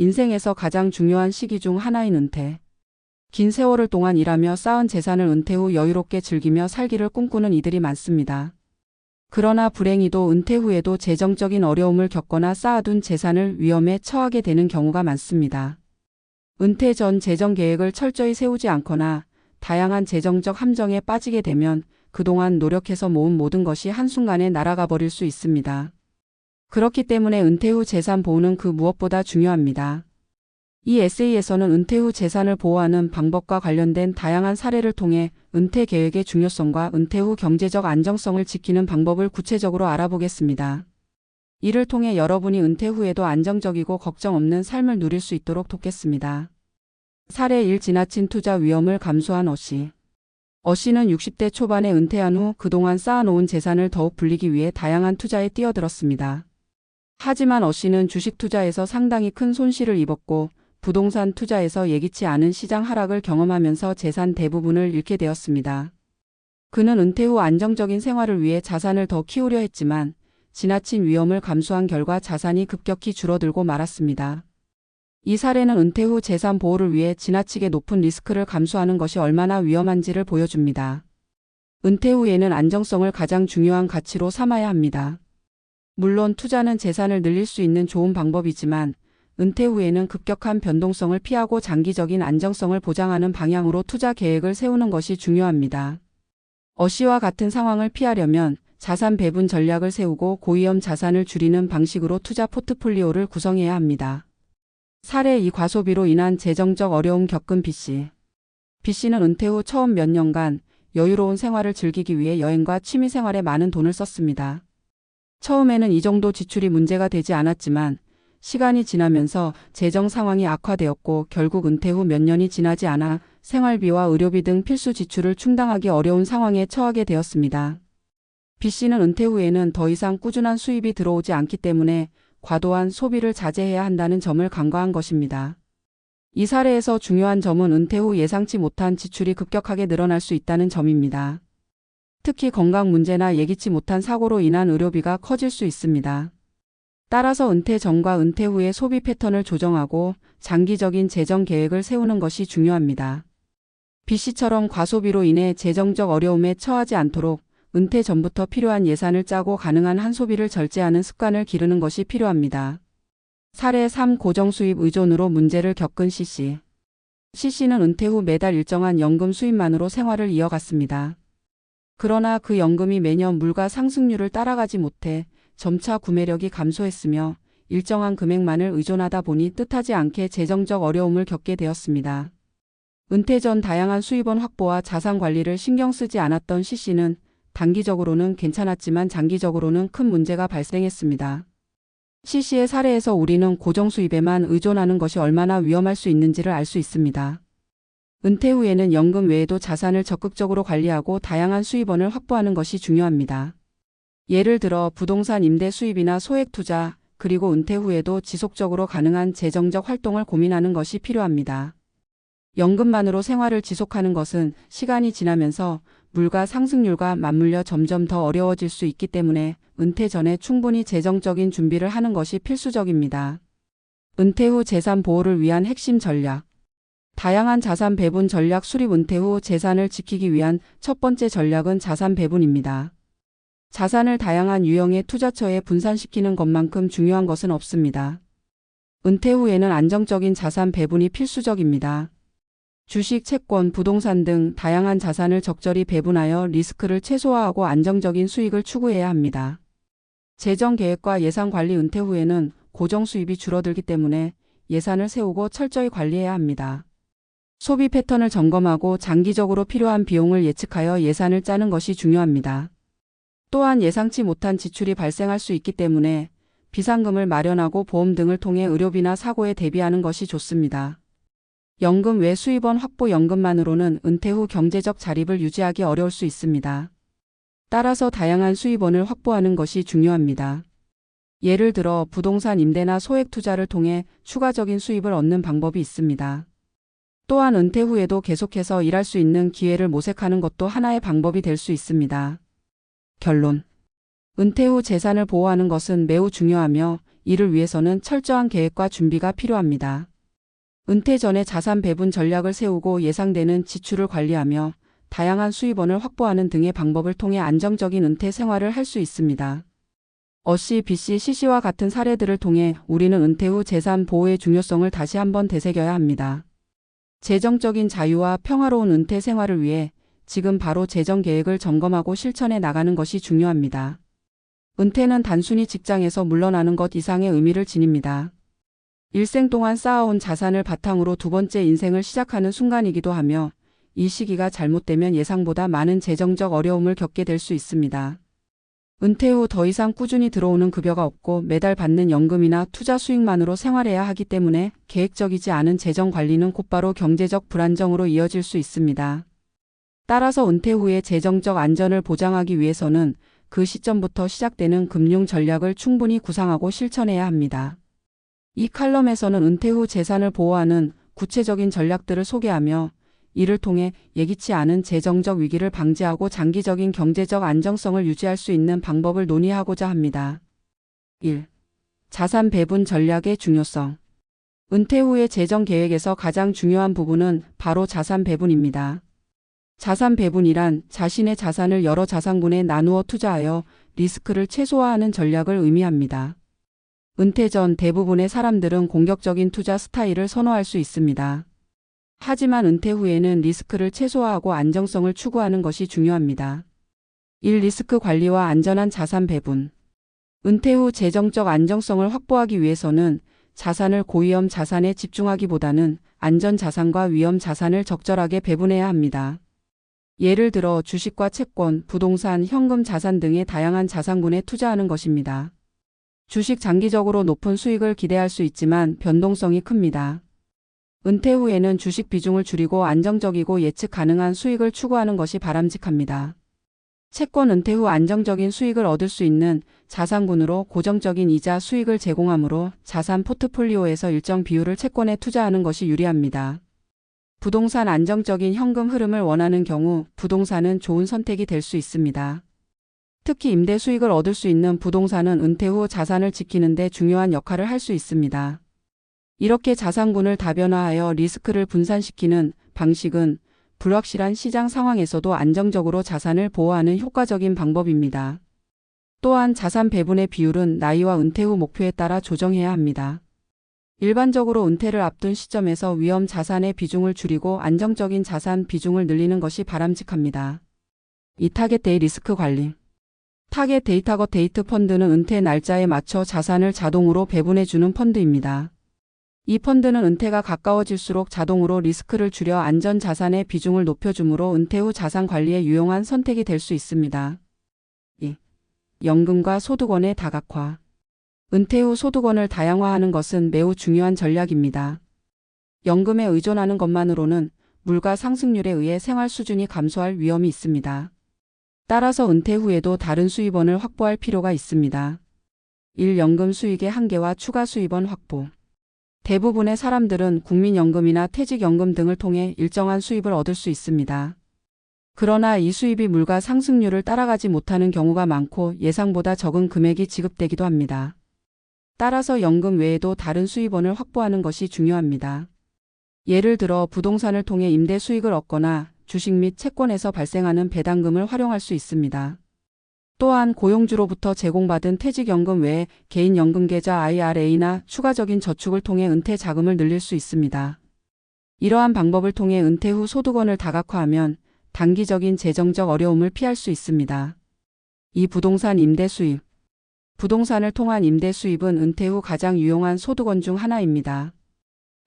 인생에서 가장 중요한 시기 중 하나인 은퇴. 긴 세월을 동안 일하며 쌓은 재산을 은퇴 후 여유롭게 즐기며 살기를 꿈꾸는 이들이 많습니다. 그러나 불행히도 은퇴 후에도 재정적인 어려움을 겪거나 쌓아둔 재산을 위험에 처하게 되는 경우가 많습니다. 은퇴 전 재정 계획을 철저히 세우지 않거나 다양한 재정적 함정에 빠지게 되면 그동안 노력해서 모은 모든 것이 한순간에 날아가 버릴 수 있습니다. 그렇기 때문에 은퇴 후 재산 보호는 그 무엇보다 중요합니다. 이 에세이에서는 은퇴 후 재산을 보호하는 방법과 관련된 다양한 사례를 통해 은퇴 계획의 중요성과 은퇴 후 경제적 안정성을 지키는 방법을 구체적으로 알아보겠습니다. 이를 통해 여러분이 은퇴 후에도 안정적이고 걱정 없는 삶을 누릴 수 있도록 돕겠습니다. 사례 1 지나친 투자 위험을 감수한 어씨. 어 씨는 60대 초반에 은퇴한 후 그동안 쌓아놓은 재산을 더욱 불리기 위해 다양한 투자에 뛰어들었습니다. 하지만 어 씨는 주식 투자에서 상당히 큰 손실을 입었고 부동산 투자에서 예기치 않은 시장 하락을 경험하면서 재산 대부분을 잃게 되었습니다. 그는 은퇴 후 안정적인 생활을 위해 자산을 더 키우려 했지만 지나친 위험을 감수한 결과 자산이 급격히 줄어들고 말았습니다. 이 사례는 은퇴 후 재산 보호를 위해 지나치게 높은 리스크를 감수하는 것이 얼마나 위험한지를 보여줍니다. 은퇴 후에는 안정성을 가장 중요한 가치로 삼아야 합니다. 물론 투자는 재산을 늘릴 수 있는 좋은 방법이지만 은퇴 후에는 급격한 변동성을 피하고 장기적인 안정성을 보장하는 방향으로 투자 계획을 세우는 것이 중요합니다. 어시와 같은 상황을 피하려면 자산 배분 전략을 세우고 고위험 자산을 줄이는 방식으로 투자 포트폴리오를 구성해야 합니다. 사례 2 과소비로 인한 재정적 어려움 겪은 B씨. B씨는 은퇴 후 처음 몇 년간 여유로운 생활을 즐기기 위해 여행과 취미 생활에 많은 돈을 썼습니다. 처음에는 이 정도 지출이 문제가 되지 않았지만 시간이 지나면서 재정 상황이 악화되었고 결국 은퇴 후 몇 년이 지나지 않아 생활비와 의료비 등 필수 지출을 충당하기 어려운 상황에 처하게 되었습니다. B 씨는 은퇴 후에는 더 이상 꾸준한 수입이 들어오지 않기 때문에 과도한 소비를 자제해야 한다는 점을 간과한 것입니다. 이 사례에서 중요한 점은 은퇴 후 예상치 못한 지출이 급격하게 늘어날 수 있다는 점입니다. 특히 건강 문제나 예기치 못한 사고로 인한 의료비가 커질 수 있습니다. 따라서 은퇴 전과 은퇴 후의 소비 패턴을 조정하고 장기적인 재정 계획을 세우는 것이 중요합니다. B씨처럼 과소비로 인해 재정적 어려움에 처하지 않도록 은퇴 전부터 필요한 예산을 짜고 가능한 한 소비를 절제하는 습관을 기르는 것이 필요합니다. 사례 3 고정수입 의존으로 문제를 겪은 C씨. C씨는 은퇴 후 매달 일정한 연금 수입만으로 생활을 이어갔습니다. 그러나 그 연금이 매년 물가 상승률을 따라가지 못해 점차 구매력이 감소했으며 일정한 금액만을 의존하다 보니 뜻하지 않게 재정적 어려움을 겪게 되었습니다. 은퇴 전 다양한 수입원 확보와 자산 관리를 신경 쓰지 않았던 C씨는 단기적으로는 괜찮았지만 장기적으로는 큰 문제가 발생했습니다. C씨의 사례에서 우리는 고정 수입에만 의존하는 것이 얼마나 위험할 수 있는지를 알 수 있습니다. 은퇴 후에는 연금 외에도 자산을 적극적으로 관리하고 다양한 수입원을 확보하는 것이 중요합니다. 예를 들어 부동산 임대 수입이나 소액 투자, 그리고 은퇴 후에도 지속적으로 가능한 재정적 활동을 고민하는 것이 필요합니다. 연금만으로 생활을 지속하는 것은 시간이 지나면서 물가 상승률과 맞물려 점점 더 어려워질 수 있기 때문에 은퇴 전에 충분히 재정적인 준비를 하는 것이 필수적입니다. 은퇴 후 재산 보호를 위한 핵심 전략. 다양한 자산 배분 전략 수립 은퇴 후 재산을 지키기 위한 첫 번째 전략은 자산 배분입니다. 자산을 다양한 유형의 투자처에 분산시키는 것만큼 중요한 것은 없습니다. 은퇴 후에는 안정적인 자산 배분이 필수적입니다. 주식, 채권, 부동산 등 다양한 자산을 적절히 배분하여 리스크를 최소화하고 안정적인 수익을 추구해야 합니다. 재정 계획과 예산 관리 은퇴 후에는 고정 수입이 줄어들기 때문에 예산을 세우고 철저히 관리해야 합니다. 소비 패턴을 점검하고 장기적으로 필요한 비용을 예측하여 예산을 짜는 것이 중요합니다. 또한 예상치 못한 지출이 발생할 수 있기 때문에 비상금을 마련하고 보험 등을 통해 의료비나 사고에 대비하는 것이 좋습니다. 연금 외 수입원 확보 연금만으로는 은퇴 후 경제적 자립을 유지하기 어려울 수 있습니다. 따라서 다양한 수입원을 확보하는 것이 중요합니다. 예를 들어 부동산 임대나 소액 투자를 통해 추가적인 수입을 얻는 방법이 있습니다. 또한 은퇴 후에도 계속해서 일할 수 있는 기회를 모색하는 것도 하나의 방법이 될 수 있습니다. 결론. 은퇴 후 재산을 보호하는 것은 매우 중요하며 이를 위해서는 철저한 계획과 준비가 필요합니다. 은퇴 전에 자산 배분 전략을 세우고 예상되는 지출을 관리하며 다양한 수입원을 확보하는 등의 방법을 통해 안정적인 은퇴 생활을 할 수 있습니다. 어씨, B씨, C씨와 같은 사례들을 통해 우리는 은퇴 후 재산 보호의 중요성을 다시 한번 되새겨야 합니다. 재정적인 자유와 평화로운 은퇴 생활을 위해 지금 바로 재정 계획을 점검하고 실천해 나가는 것이 중요합니다. 은퇴는 단순히 직장에서 물러나는 것 이상의 의미를 지닙니다. 일생 동안 쌓아온 자산을 바탕으로 두 번째 인생을 시작하는 순간이기도 하며 이 시기가 잘못되면 예상보다 많은 재정적 어려움을 겪게 될 수 있습니다. 은퇴 후 더 이상 꾸준히 들어오는 급여가 없고 매달 받는 연금이나 투자 수익만으로 생활해야 하기 때문에 계획적이지 않은 재정 관리는 곧바로 경제적 불안정으로 이어질 수 있습니다. 따라서 은퇴 후에 재정적 안전을 보장하기 위해서는 그 시점부터 시작되는 금융 전략을 충분히 구상하고 실천해야 합니다. 이 칼럼에서는 은퇴 후 재산을 보호하는 구체적인 전략들을 소개하며 이를 통해 예기치 않은 재정적 위기를 방지하고 장기적인 경제적 안정성을 유지할 수 있는 방법을 논의하고자 합니다. 1. 자산 배분 전략의 중요성. 은퇴 후의 재정 계획에서 가장 중요한 부분은 바로 자산 배분입니다. 자산 배분이란 자신의 자산을 여러 자산군에 나누어 투자하여 리스크를 최소화하는 전략을 의미합니다. 은퇴 전 대부분의 사람들은 공격적인 투자 스타일을 선호할 수 있습니다. 하지만 은퇴 후에는 리스크를 최소화하고 안정성을 추구하는 것이 중요합니다. 1. 리스크 관리와 안전한 자산 배분. 은퇴 후 재정적 안정성을 확보하기 위해서는 자산을 고위험 자산에 집중하기보다는 안전 자산과 위험 자산을 적절하게 배분해야 합니다. 예를 들어 주식과 채권, 부동산, 현금 자산 등의 다양한 자산군에 투자하는 것입니다. 주식 장기적으로 높은 수익을 기대할 수 있지만 변동성이 큽니다. 은퇴 후에는 주식 비중을 줄이고 안정적이고 예측 가능한 수익을 추구하는 것이 바람직합니다. 채권 은퇴 후 안정적인 수익을 얻을 수 있는 자산군으로 고정적인 이자 수익을 제공하므로 자산 포트폴리오에서 일정 비율을 채권에 투자하는 것이 유리합니다. 부동산 안정적인 현금 흐름을 원하는 경우 부동산은 좋은 선택이 될 수 있습니다. 특히 임대 수익을 얻을 수 있는 부동산은 은퇴 후 자산을 지키는 데 중요한 역할을 할 수 있습니다. 이렇게 자산군을 다변화하여 리스크를 분산시키는 방식은 불확실한 시장 상황에서도 안정적으로 자산을 보호하는 효과적인 방법입니다. 또한 자산 배분의 비율은 나이와 은퇴 후 목표에 따라 조정해야 합니다. 일반적으로 은퇴를 앞둔 시점에서 위험 자산의 비중을 줄이고 안정적인 자산 비중을 늘리는 것이 바람직합니다. 이 타겟 데이 리스크 관리. 타겟 데이터거 데이트 펀드는 은퇴 날짜에 맞춰 자산을 자동으로 배분해주는 펀드입니다. 이 펀드는 은퇴가 가까워질수록 자동으로 리스크를 줄여 안전 자산의 비중을 높여주므로 은퇴 후 자산 관리에 유용한 선택이 될 수 있습니다. 2. 연금과 소득원의 다각화. 은퇴 후 소득원을 다양화하는 것은 매우 중요한 전략입니다. 연금에 의존하는 것만으로는 물가 상승률에 의해 생활 수준이 감소할 위험이 있습니다. 따라서 은퇴 후에도 다른 수입원을 확보할 필요가 있습니다. 1. 연금 수익의 한계와 추가 수입원 확보. 대부분의 사람들은 국민연금이나 퇴직연금 등을 통해 일정한 수입을 얻을 수 있습니다. 그러나 이 수입이 물가 상승률을 따라가지 못하는 경우가 많고 예상보다 적은 금액이 지급되기도 합니다. 따라서 연금 외에도 다른 수입원을 확보하는 것이 중요합니다. 예를 들어 부동산을 통해 임대 수익을 얻거나 주식 및 채권에서 발생하는 배당금을 활용할 수 있습니다. 또한 고용주로부터 제공받은 퇴직연금 외에 개인연금계좌 IRA나 추가적인 저축을 통해 은퇴 자금을 늘릴 수 있습니다. 이러한 방법을 통해 은퇴 후 소득원을 다각화하면 단기적인 재정적 어려움을 피할 수 있습니다. 이 부동산 임대 수입. 부동산을 통한 임대 수입은 은퇴 후 가장 유용한 소득원 중 하나입니다.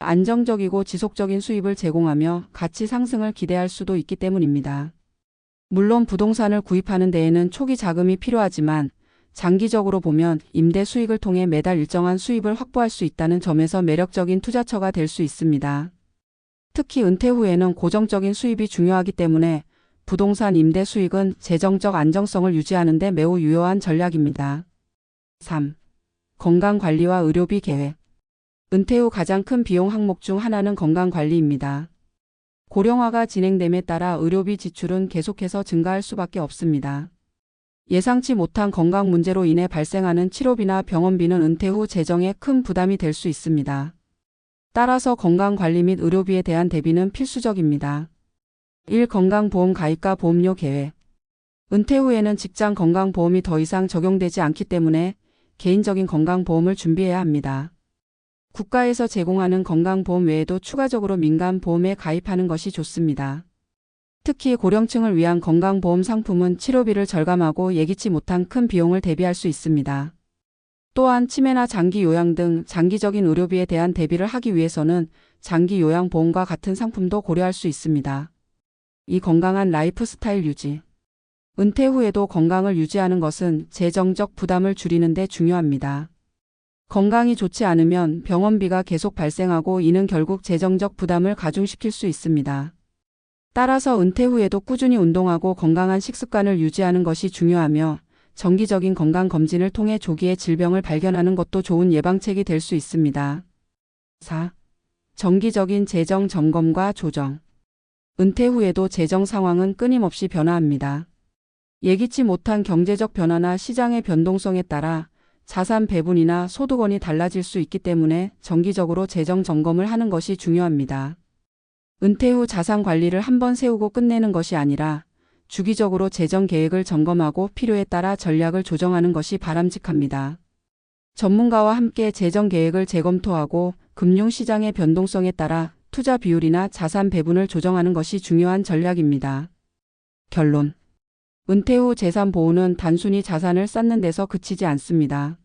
안정적이고 지속적인 수입을 제공하며 가치 상승을 기대할 수도 있기 때문입니다. 물론 부동산을 구입하는 데에는 초기 자금이 필요하지만 장기적으로 보면 임대 수익을 통해 매달 일정한 수입을 확보할 수 있다는 점에서 매력적인 투자처가 될 수 있습니다. 특히 은퇴 후에는 고정적인 수입이 중요하기 때문에 부동산 임대 수익은 재정적 안정성을 유지하는 데 매우 유효한 전략입니다. 3. 건강관리와 의료비 계획. 은퇴 후 가장 큰 비용 항목 중 하나는 건강관리입니다. 고령화가 진행됨에 따라 의료비 지출은 계속해서 증가할 수밖에 없습니다. 예상치 못한 건강 문제로 인해 발생하는 치료비나 병원비는 은퇴 후 재정에 큰 부담이 될 수 있습니다. 따라서 건강관리 및 의료비에 대한 대비는 필수적입니다. 1. 건강보험 가입과 보험료 계획. 은퇴 후에는 직장 건강보험이 더 이상 적용되지 않기 때문에 개인적인 건강보험을 준비해야 합니다. 국가에서 제공하는 건강보험 외에도 추가적으로 민간보험에 가입하는 것이 좋습니다. 특히 고령층을 위한 건강보험 상품은 치료비를 절감하고 예기치 못한 큰 비용을 대비할 수 있습니다. 또한 치매나 장기 요양 등 장기적인 의료비에 대한 대비를 하기 위해서는 장기 요양 보험과 같은 상품도 고려할 수 있습니다. 이 건강한 라이프 스타일 유지. 은퇴 후에도 건강을 유지하는 것은 재정적 부담을 줄이는 데 중요합니다. 건강이 좋지 않으면 병원비가 계속 발생하고 이는 결국 재정적 부담을 가중시킬 수 있습니다. 따라서 은퇴 후에도 꾸준히 운동하고 건강한 식습관을 유지하는 것이 중요하며 정기적인 건강검진을 통해 조기에 질병을 발견하는 것도 좋은 예방책이 될 수 있습니다. 4. 정기적인 재정 점검과 조정. 은퇴 후에도 재정 상황은 끊임없이 변화합니다. 예기치 못한 경제적 변화나 시장의 변동성에 따라 자산 배분이나 소득원이 달라질 수 있기 때문에 정기적으로 재정 점검을 하는 것이 중요합니다. 은퇴 후 자산 관리를 한 번 세우고 끝내는 것이 아니라 주기적으로 재정 계획을 점검하고 필요에 따라 전략을 조정하는 것이 바람직합니다. 전문가와 함께 재정 계획을 재검토하고 금융시장의 변동성에 따라 투자 비율이나 자산 배분을 조정하는 것이 중요한 전략입니다. 결론. 은퇴 후 재산 보호는 단순히 자산을 쌓는 데서 그치지 않습니다.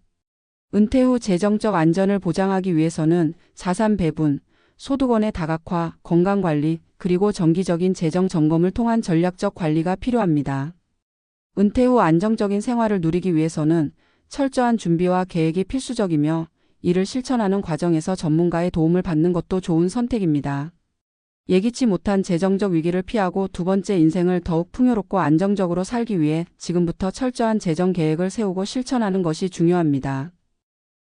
은퇴 후 재정적 안전을 보장하기 위해서는 자산 배분, 소득원의 다각화, 건강관리, 그리고 정기적인 재정 점검을 통한 전략적 관리가 필요합니다. 은퇴 후 안정적인 생활을 누리기 위해서는 철저한 준비와 계획이 필수적이며 이를 실천하는 과정에서 전문가의 도움을 받는 것도 좋은 선택입니다. 예기치 못한 재정적 위기를 피하고 두 번째 인생을 더욱 풍요롭고 안정적으로 살기 위해 지금부터 철저한 재정 계획을 세우고 실천하는 것이 중요합니다.